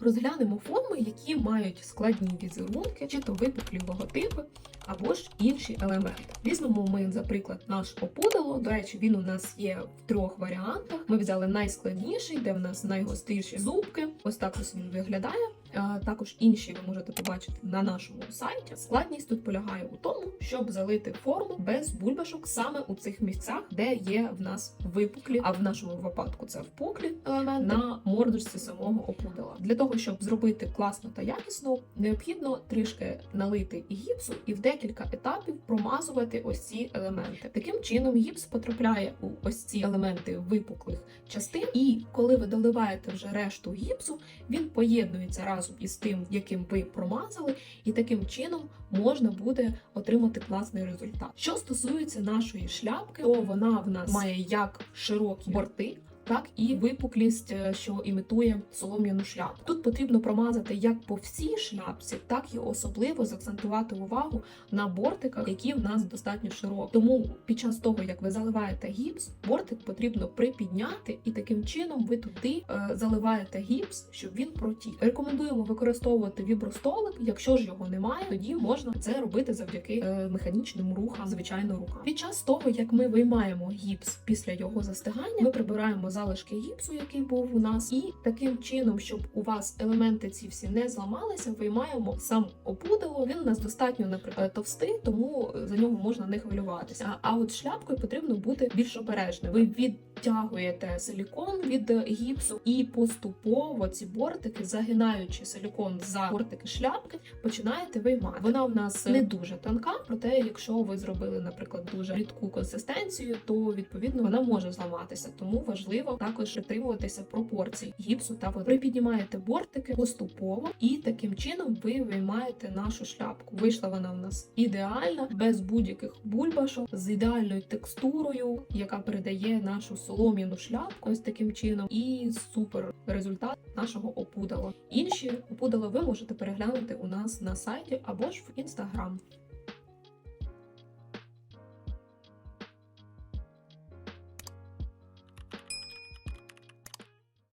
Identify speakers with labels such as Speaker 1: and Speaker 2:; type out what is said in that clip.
Speaker 1: Розглянемо форми, які мають складні візерунки, чи то випуклі логотипи, або ж інші елементи. Візьмемо ми, за приклад, наш опудало. До речі, він у нас є в трьох варіантах. Ми взяли найскладніший, де в нас найгостріші зубки. Ось так ось він виглядає. А, Також інші ви можете побачити на нашому сайті. Складність тут полягає у тому, щоб залити форму без бульбашок саме у цих місцях, де є в нас випуклі, а в нашому випадку це впуклі елементи на мордочці самого опудала. Для того щоб зробити класно та якісно, необхідно трішки налити гіпсу і в декілька етапів промазувати ось ці елементи. Таким чином гіпс потрапляє у ось ці елементи випуклих частин, і коли ви доливаєте вже решту гіпсу, він поєднується разом із тим, яким ви промазали, і таким чином можна буде отримати класний результат. Що стосується нашої шляпки, то вона в нас має як широкі борти. Так і випуклість, е, що імітує солом'яну шляпу. Тут потрібно промазати як по всій шляпці, так і особливо заакцентувати увагу на бортиках, які в нас достатньо широкі. Тому під час того, як ви заливаєте гіпс, бортик потрібно припідняти, і таким чином ви туди е, заливаєте гіпс, щоб він протік. Рекомендуємо використовувати вібростолик. Якщо ж його немає, тоді можна це робити завдяки е, механічним рухам, звичайно, руками. Під час того, як ми виймаємо гіпс після його застигання, ми прибираємо залишки гіпсу, який був у нас, і таким чином, щоб у вас елементи ці всі не зламалися, виймаємо сам опудало. Він у нас достатньо наприклад товстий, тому за нього можна не хвилюватися. А, а от шляпкою потрібно бути більш обережним. Ви відтягуєте силікон від е, гіпсу і поступово ці бортики, загинаючи силікон за бортики шляпки, починаєте виймати. Вона в нас не дуже тонка, проте, якщо ви зробили, наприклад, дуже рідку консистенцію, то відповідно вона може зламатися. Тому важливо також притримуватися пропорцій гіпсу та води. Припіднімаєте бортики поступово, і таким чином ви виймаєте нашу шляпку. Вийшла вона в нас ідеальна, без будь-яких бульбашок, з ідеальною текстурою, яка передає нашу солом'яну шляпку ось таким чином, і супер результат нашого опудала. Інші опудала ви можете переглянути у нас на сайті або ж в інстаграм.